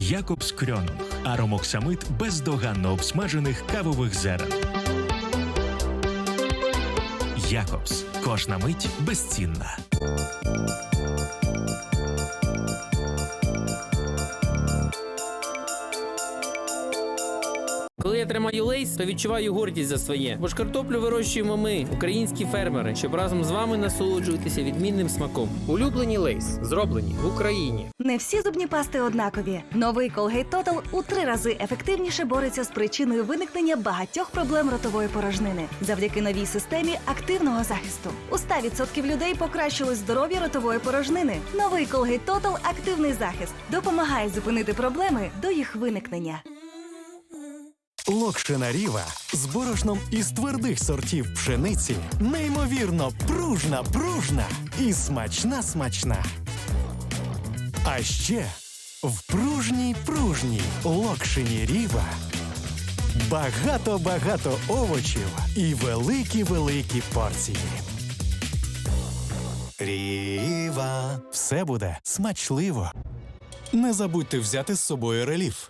Якобс Крьонунг. Аромоксамид бездоганно обсмажених кавових зерен. Якобс. Кожна мить безцінна. Коли я тримаю лейс, то відчуваю гордість за своє. Бо ж картоплю вирощуємо ми, українські фермери, щоб разом з вами насолоджуватися відмінним смаком. Улюблені лейс зроблені в Україні. Не всі зубні пасти однакові. Новий Colgate Total у три рази ефективніше бореться з причиною виникнення багатьох проблем ротової порожнини завдяки новій системі активного захисту. У 100% людей покращилось здоров'я ротової порожнини. Новий Colgate Total – активний захист допомагає зупинити проблеми до їх виникнення. Локшина Ріва з борошном із твердих сортів пшениці неймовірно пружна, пружна і смачна, смачна. А ще в пружній пружній локшині Ріва багато-багато овочів і великі-великі порції. Ріва. Все буде смачливо. Не забудьте взяти з собою реліф.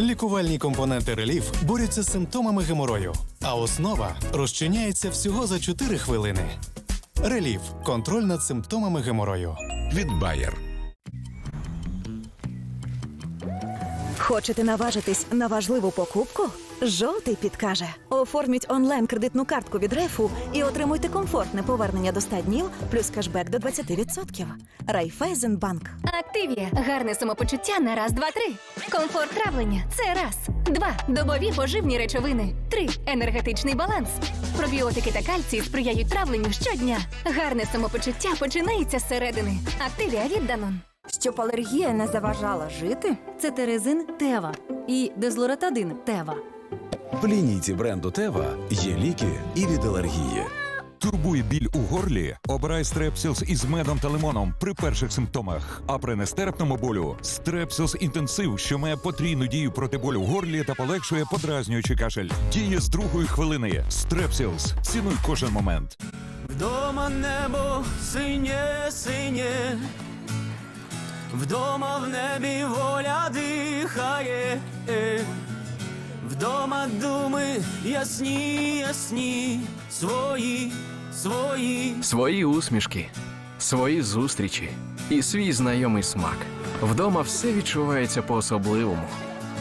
Лікувальні компоненти реліф борються з симптомами геморою, а основа розчиняється всього за 4 хвилини. Реліф контроль над симптомами геморою. від Bayer. Хочете наважитись на важливу покупку? Жовтий підкаже. Оформіть онлайн кредитну картку від Райфу і отримуйте комфортне повернення до 100 днів плюс кешбек до 20%. Райфайзенбанк. Активія. Гарне самопочуття на раз, два, три. Комфорт травлення це раз. Два. Добові поживні речовини. Три. Енергетичний баланс. Пробіотики та кальцій сприяють травленню щодня. Гарне самопочуття починається зсередини. Активія від Данон. Щоб алергія не заважала жити? Це терезин Тева і дезлоратадин Тева. В лінійці бренду Тева є ліки і від алергії. Турбує біль у горлі? Обирай стрепсілс із медом та лимоном при перших симптомах. А при нестерпному болю стрепсілс інтенсив, що має потрійну дію проти болю в горлі та полегшує подразнюючий кашель. Діє з другої хвилини. Стрепсілс. Цінуй кожен момент. Вдома небо синє, синє, вдома в небі воля дихає, е. Вдома думи ясні, ясні, свої, свої. Свої усмішки, свої зустрічі і свій знайомий смак. Вдома все відчувається по-особливому.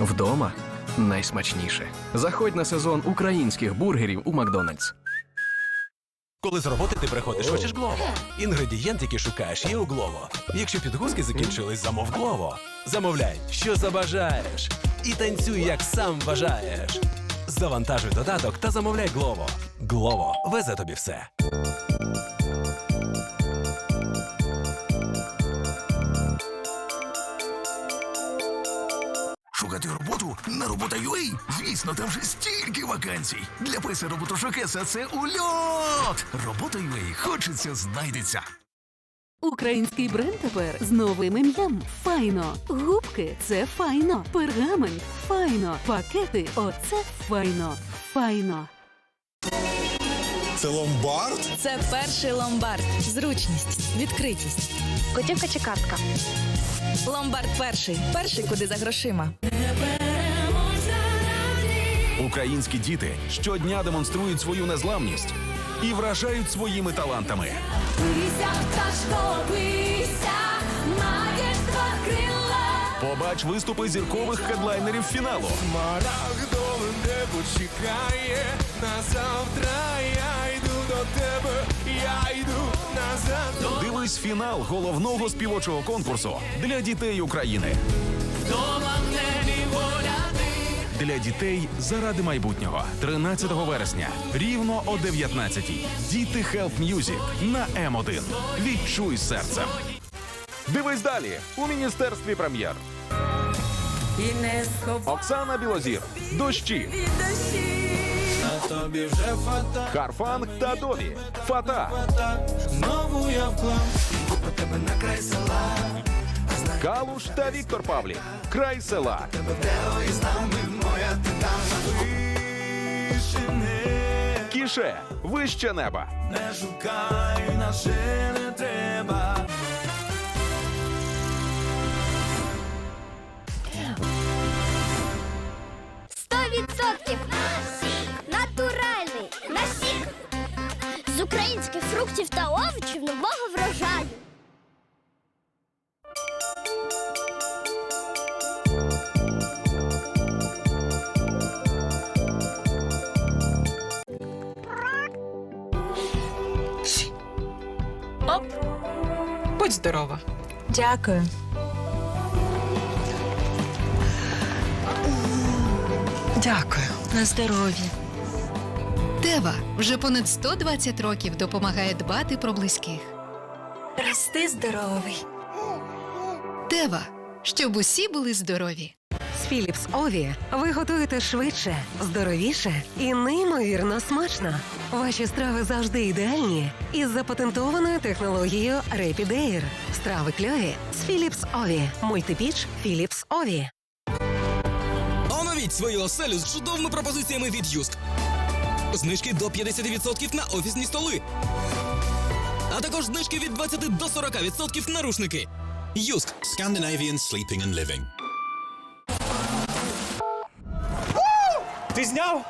Вдома найсмачніше. Заходь на сезон українських бургерів у Макдональдс. Коли з роботи ти приходиш, хочеш Глово. Інгредієнт, який шукаєш, є у Глово. Якщо підгузки закінчились, замов Глово. Замовляй, що забажаєш. І танцюй, як сам бажаєш. Завантажуй додаток та замовляй Глово. Глово везе тобі все. Шукати роботу на робота.ua? Звісно, там вже стільки вакансій. Для писа роботошукеса це ульот. Робота.ua хочеться знайдеться. Український бренд тепер з новим ім'ям Файно. Губки це файно. Пергамент файно. Пакети оце файно. Файно. Це ломбард? Це перший ломбард. Зручність, відкритість. Готівка чи картка? Ломбард перший. Перший, куди за грошима. Українські діти щодня демонструють свою незламність і вражають своїми талантами. Бийся, пташко, бийся, маєш два крила. Побач виступи зіркових хедлайнерів фіналу. Смарагдове небо чекає на завтра. Я йду до тебе, я йду назад. Дивись фінал головного співочого конкурсу для дітей України. Небі воля Для дітей заради майбутнього 13 вересня рівно о 19-й. Діти Help Music на М1. Відчуй серцем. Дивись далі у міністерстві прем'єр. Оксана Білозір. Дощі. Тобі вже фата, Харфанг та Дові. Фата. знову я вклав. Тебе на край села. Калуш та Віктор Павлік. Край села. І з нами вище, вище неба. Не шукай наше не треба. Сто відсотків натуральний насік з українських фруктів та овочів нового врожаю. Будь здорова. Дякую. Дякую. На здоров'я. Тева вже понад 120 років допомагає дбати про близьких. Рости здоровий. Тева, щоб усі були здорові. З Philips Ові ви готуєте швидше, здоровіше і неймовірно смачно. Ваші страви завжди ідеальні із запатентованою технологією Rapid Air. Страви кльові з Philips Ові. Мультипіч Philips Ові. Оновіть свою оселю з чудовими пропозиціями від Юск. Знижки до 50% на офісні столи. А також знижки від 20 до 40% на рушники. Юск. Scandinavian Sleeping and Living. Ти зняв?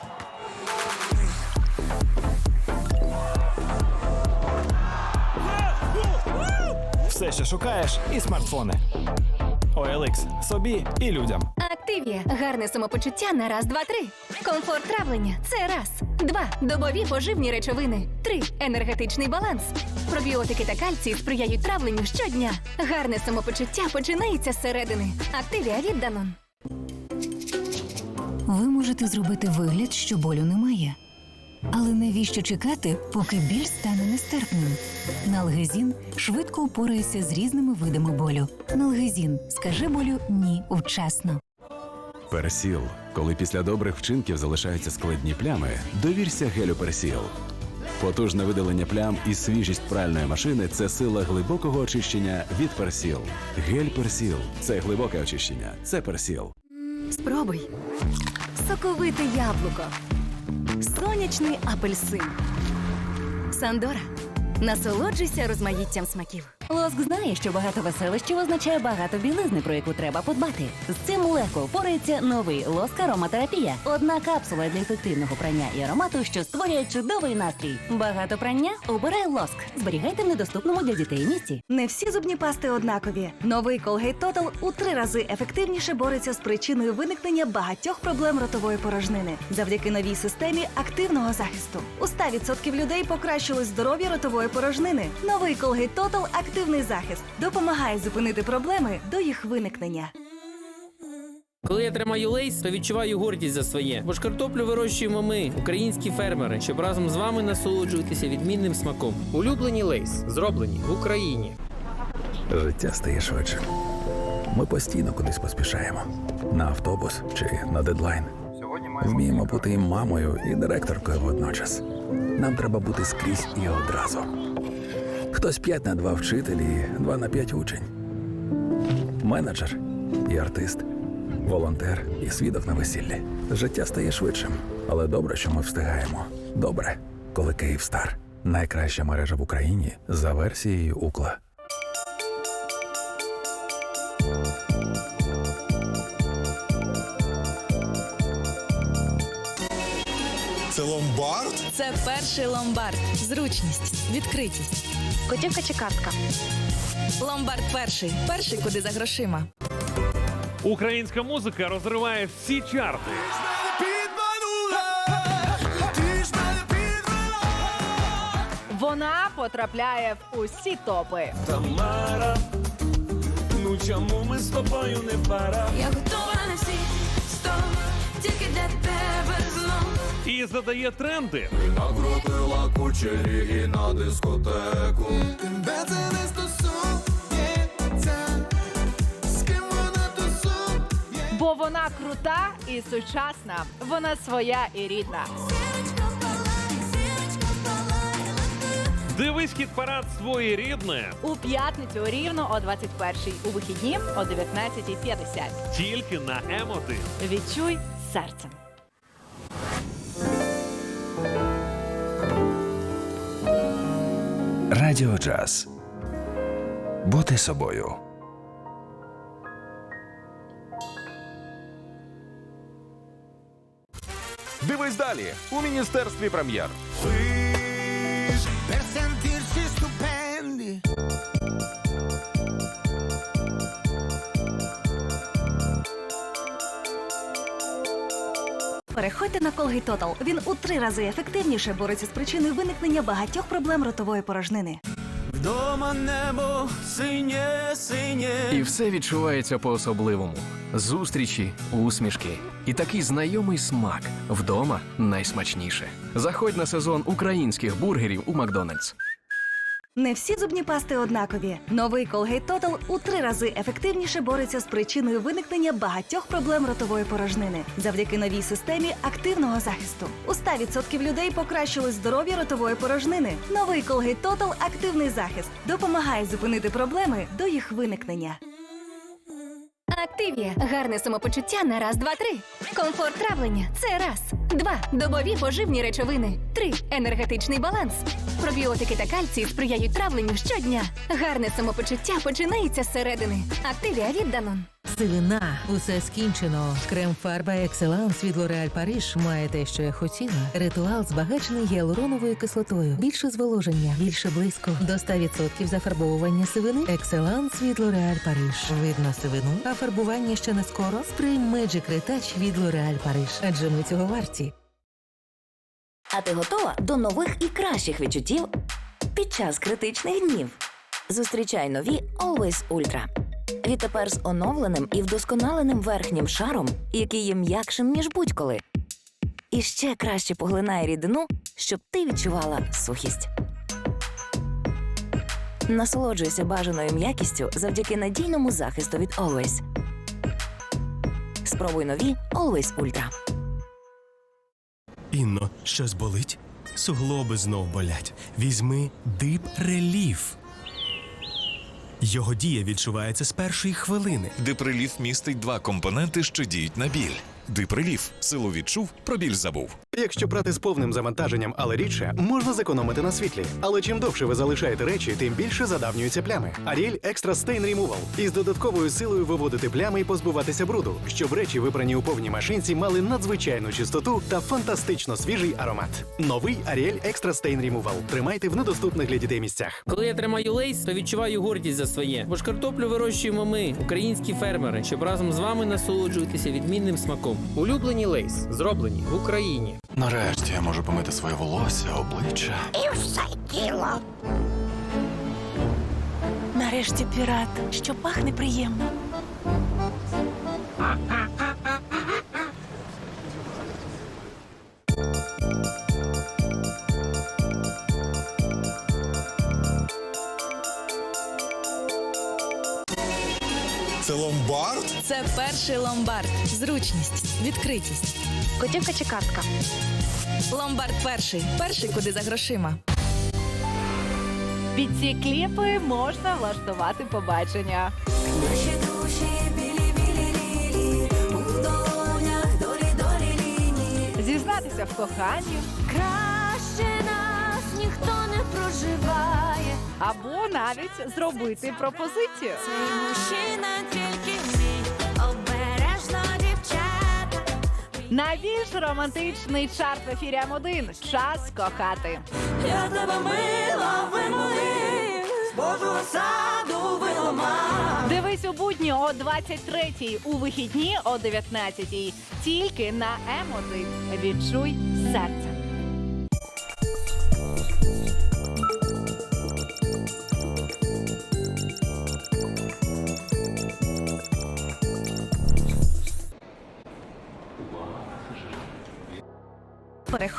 Все, що шукаєш, і смартфони. OLX собі і людям. Активія. Гарне самопочуття на раз, два, три. Комфорт травлення це раз. Два. Добові поживні речовини. Три. Енергетичний баланс. Пробіотики та кальцій сприяють травленню щодня. Гарне самопочуття починається зсередини. Активія від Данон. Ви можете зробити вигляд, що болю немає. Але навіщо чекати, поки біль стане нестерпним? Налгезін швидко упорається з різними видами болю. Налгезін скажи болю ні вчасно. Персіл. Коли після добрих вчинків залишаються складні плями, довірся гелю Персіл. Потужне видалення плям і свіжість пральної машини це сила глибокого очищення від Персіл. Гель Персіл це глибоке очищення. Це Персіл. Спробуй. Соковите яблуко. Сонячний апельсин. Сандора. Насолоджуйся розмаїттям смаків. Лоск знає, що багато веселищів означає багато білизни, про яку треба подбати. З цим легко впорається новий лоск ароматерапія. Одна капсула для ефективного прання і аромату, що створює чудовий настрій. Багато прання обирай лоск. Зберігайте в недоступному для дітей місці. Не всі зубні пасти однакові. Новий Colgate Total у три рази ефективніше бореться з причиною виникнення багатьох проблем ротової порожнини завдяки новій системі активного захисту. У 100% людей покращилось здоров'я ротової порожнини. Новий Colgate Total активний захист допомагає зупинити проблеми до їх виникнення. Коли я тримаю лейс, то відчуваю гордість за своє. Бо ж картоплю вирощуємо ми, українські фермери, щоб разом з вами насолоджуватися відмінним смаком. Улюблені лейс зроблені в Україні. Життя стає швидше. Ми постійно кудись поспішаємо на автобус чи на дедлайн. Вміємо бути і мамою, і директоркою водночас. Нам треба бути скрізь і одразу. Хтось 5 на 2 вчителі, два 2 на 5 учень. Менеджер і артист, волонтер і свідок на весіллі. Життя стає швидшим, але добре, що ми встигаємо. Добре, коли Київстар найкраща мережа в Україні за версією Укла. Це ломбард? Це перший ломбард. Зручність, відкритість. Котівка чи картка? Ломбард перший. Перший, куди за грошима. Українська музика розриває всі чарти. Вона потрапляє в усі топи. Тамара, ну чому ми з тобою не пара? Я готова Задає тренди. Накрутила кучері і на дискотеку. Тебе це не стосується, з ким вона тусує. Бо вона крута і сучасна. Вона своя і рідна. Дивись хіт парад своє рідне У п'ятницю рівно о 21-й, у вихідні о 19.50. тільки на М1. Відчуй серцем. Радіо Джаз. Бути собою. Дивись далі у міністерстві прем'єр. Переходьте на Colgate Total. Він у три рази ефективніше бореться з причиною виникнення багатьох проблем ротової порожнини. Вдома небо синє, синє. І все відчувається по-особливому: зустрічі, усмішки і такий знайомий смак. Вдома найсмачніше. Заходь на сезон українських бургерів у Макдональдс. Не всі зубні пасти однакові. Новий Colgate Total у три рази ефективніше бореться з причиною виникнення багатьох проблем ротової порожнини завдяки новій системі активного захисту. У 100% людей покращилось здоров'я ротової порожнини. Новий Colgate Total – активний захист допомагає зупинити проблеми до їх виникнення. Активія. Гарне самопочуття на раз, два, три. Комфорт травлення це раз. Два. Добові поживні речовини. Три. Енергетичний баланс. Пробіотики та кальцій сприяють травленню щодня. Гарне самопочуття починається зсередини. Активія від Данон. Сивина, усе скінчено. Крем фарба Екселанс від L'Oréal Paris має те, що я хотіла. Ритуал збагачений гіалуроновою кислотою. Більше зволоження, більше блиску. До 100% зафарбовування сивини. Екселанс від L'Oréal Paris. Видно сивину, а фарбування ще не скоро. Спрей Magic Retouch від L'Oréal Paris. Адже ми цього варті. А ти готова до нових і кращих відчуттів під час критичних днів? Зустрічай нові Always Ultra. Відтепер з оновленим і вдосконаленим верхнім шаром, який є м'якшим, ніж будь-коли. І ще краще поглинає рідину, щоб ти відчувала сухість. Насолоджуйся бажаною м'якістю завдяки надійному захисту від Always. Спробуй нові Always Ultra. Інно, щось болить? Суглоби знов болять. Візьми дип реліф. Його дія відчувається з першої хвилини. Диприліф містить два компоненти, що діють на біль. Диприліф силу відчув, про біль забув. Якщо брати з повним завантаженням, але рідше, можна зекономити на світлі. Але чим довше ви залишаєте речі, тим більше задавнюються плями. Ariel Extra Stain Removal із додатковою силою виводити плями і позбуватися бруду, щоб речі, випрані у повній машинці, мали надзвичайну чистоту та фантастично свіжий аромат. Новий Ariel Extra Stain Removal. Тримайте в недоступних для дітей місцях. Коли я тримаю лейс, то відчуваю гордість за своє. Бо ж картоплю вирощуємо ми, українські фермери, щоб разом з вами насолоджуватися відмінним смаком. Улюблені лейс зроблені в Україні. Нарешті я можу помити своє волосся, обличчя. І все тіло. Нарешті пірат, що пахне приємно. Це ломбард? Це перший ломбард. Зручність, відкритість. Готівка чи картка? Ломбард перший. Перший, куди за грошима. Під ці кліпи можна влаштувати побачення. Наші душі білі, білі лілії, у долонях долі, долі лінії. Зізнатися в коханні Краще нас ніхто не проживає. або навіть зробити пропозицію. Цей мужчина тільки Найбільш романтичний чарт в ефірі М1 Час кохати. Я тебе мила вимолив, з Божого саду вилома. Дивись у будні о 23-й, у вихідні о 19-й. Тільки на М1. Відчуй серце.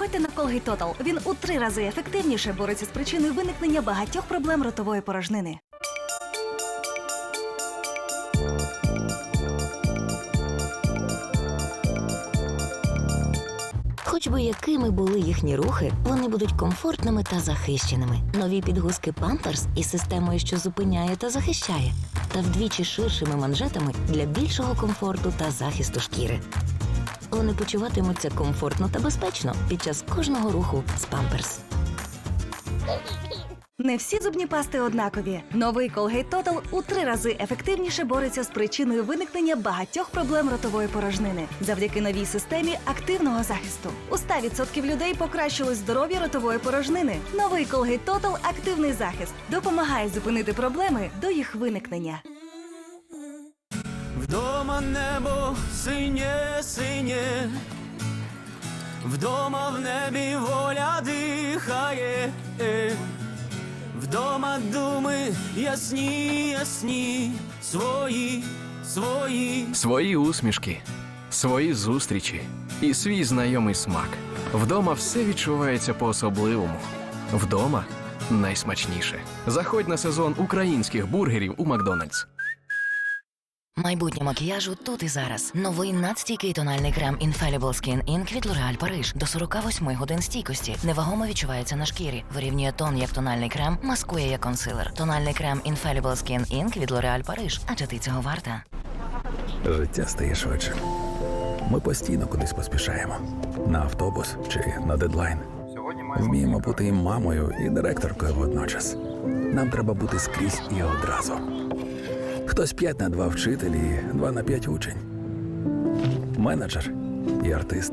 Переходьте на Colgate Total. Він у три рази ефективніше бореться з причиною виникнення багатьох проблем ротової порожнини. Хоч би якими були їхні рухи, вони будуть комфортними та захищеними. Нові підгузки Pampers із системою, що зупиняє та захищає, та вдвічі ширшими манжетами для більшого комфорту та захисту шкіри. Вони почуватимуться комфортно та безпечно під час кожного руху з Pampers. Не всі зубні пасти однакові. Новий Colgate Total у три рази ефективніше бореться з причиною виникнення багатьох проблем ротової порожнини завдяки новій системі активного захисту. У 100% людей покращилось здоров'я ротової порожнини. Новий Colgate Total – активний захист допомагає зупинити проблеми до їх виникнення. Вдома небо синє, синє. Вдома в небі воля дихає, вдома думи ясні, ясні, свої, свої. Свої усмішки, свої зустрічі і свій знайомий смак. Вдома все відчувається по-особливому. Вдома найсмачніше. Заходь на сезон українських бургерів у Макдональдс. Майбутнє макіяжу тут і зараз. Новий надстійкий тональний крем Infallible Skin Ink від L'Oréal Paris до 48 годин стійкості. Невагомо відчувається на шкірі. Вирівнює тон як тональний крем, маскує як консилер. Тональний крем Infallible Skin Ink від L'Oréal Paris. Адже ти цього варта. Життя стає швидшим. Ми постійно кудись поспішаємо. На автобус чи на дедлайн. Вміємо бути і мамою, і директоркою водночас. Нам треба бути скрізь і одразу. Хтось 5 на 2 вчитель і 2 на 5 учень. Менеджер і артист,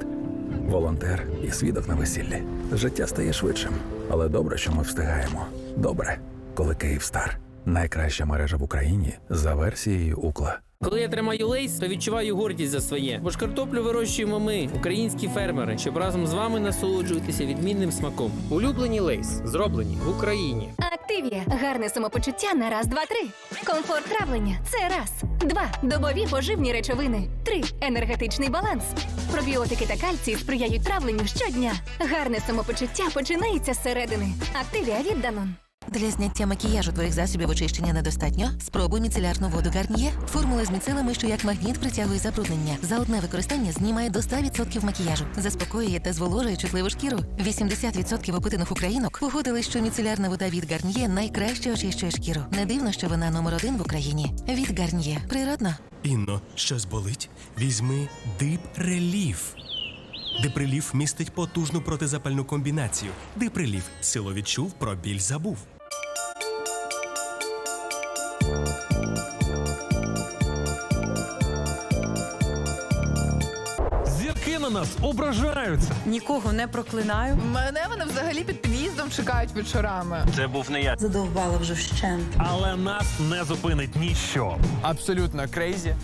волонтер і свідок на весіллі. Життя стає швидшим, але добре, що ми встигаємо. Добре, коли Київстар найкраща мережа в Україні за версією Укла. Коли я тримаю лейс, то відчуваю гордість за своє. Бо ж картоплю вирощуємо ми, українські фермери, щоб разом з вами насолоджуватися відмінним смаком. Улюблені лейс зроблені в Україні. Активія. Гарне самопочуття на раз, два, три. Комфорт травлення. Це раз. Два. Добові поживні речовини. Три. Енергетичний баланс. Пробіотики та кальцій сприяють травленню щодня. Гарне самопочуття починається зсередини. Активія від Данон. Для зняття макіяжу твоїх засобів очищення недостатньо. Спробуй міцелярну воду Гарніє. Формула з міцелами, що як магніт притягує забруднення. За одне використання знімає до 100% макіяжу, заспокоює та зволожує чутливу шкіру. 80% опитаних українок погодили, що міцелярна вода від Гарніє найкраще очищує шкіру. Не дивно, що вона номер один в Україні. Від Гарніє. Природно. Інно, щось болить? Візьми Дип Реліф. Диприліф містить потужну протизапальну комбінацію. Диприліф силу відчув, про біль забув. Нас ображаються. Нікого не проклинаю. Мене вони взагалі під під'їздом чекають вечорами. Це був не я. Задовбала вже вщент. Але нас не зупинить ніщо. Абсолютно крейзі.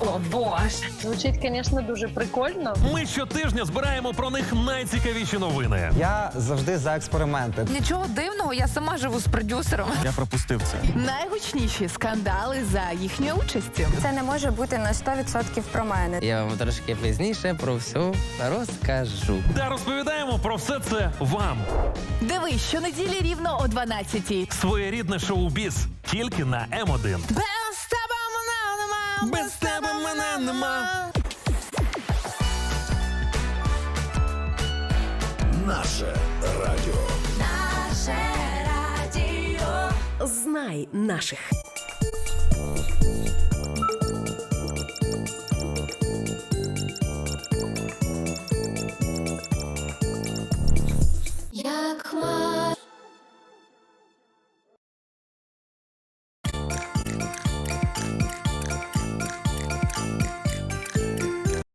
О боже. Звучить, звісно, дуже прикольно. Ми щотижня збираємо про них найцікавіші новини. Я завжди за експерименти. Нічого дивного, я сама живу з продюсером. Я пропустив це. Найгучніші скандали за їхньою участю. Це не може бути на 100% про мене. Я вам трошки пізніше про все розкажу. Та розповідаємо про все це вам. Дивись, щонеділі рівно о 12-й. Своєрідне шоу-біз тільки на М1. Без тебе мене нема. Без тебе мене нема. Наше радіо. Наше радіо. Знай наших.